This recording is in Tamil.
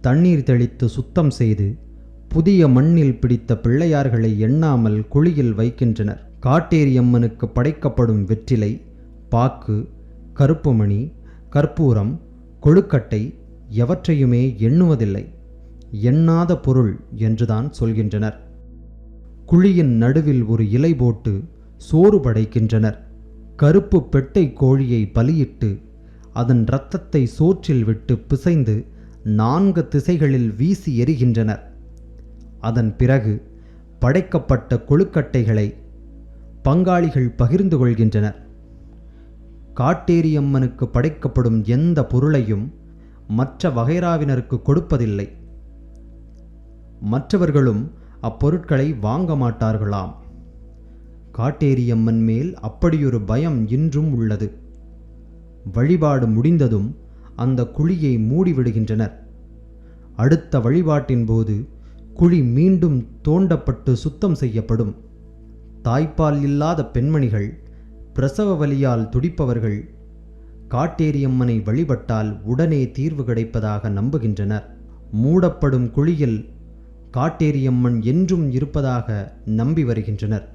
தண்ணீர் தெளித்து சுத்தம் செய்து புதிய மண்ணில் பிடித்த பிள்ளையார்களை எண்ணாமல் குழியில் வைக்கின்றனர். காட்டேரியம்மனுக்கு படைக்கப்படும் வெற்றிலை பாக்கு கருப்புமணி கற்பூரம் கொழுக்கட்டை எவற்றையுமே எண்ணுவதில்லை. எண்ணாத பொருள் என்றுதான் சொல்கின்றனர். குழியின் நடுவில் ஒரு இலை போட்டு சோறு படைக்கின்றனர். கருப்பு பெட்டை கோழியை பலியிட்டு அதன் இரத்தத்தை சோற்றில் விட்டு பிசைந்து நான்கு திசைகளில் வீசி எறிகின்றனர். அதன் பிறகு படைக்கப்பட்ட கொழுக்கட்டைகளை பங்காளிகள் பகிர்ந்து கொள்கின்றனர். காட்டேரியம்மனுக்கு படைக்கப்படும் எந்த பொருளையும் மற்ற வகைராவினருக்கு கொடுப்பதில்லை. மற்றவர்களும் அப்பொருட்களை வாங்க மாட்டார்களாம். காட்டேரியம்மன் மேல் அப்படியொரு பயம் இன்றும் உள்ளது. வழிபாடு முடிந்ததும் அந்த குழியை மூடிவிடுகின்றனர். அடுத்த வழிபாட்டின் போது குழி மீண்டும் தோண்டப்பட்டு சுத்தம் செய்யப்படும். தாய்ப்பால் இல்லாத பெண்மணிகள் பிரசவ வலியால் துடிப்பவர்கள் காட்டேரியம்மனை வழிபட்டால் உடனே தீர்வு கிடைப்பதாக நம்புகின்றனர். மூடப்படும் குழியில் காட்டேரியம்மன் என்றும் இருப்பதாக நம்பி வருகின்றனர்.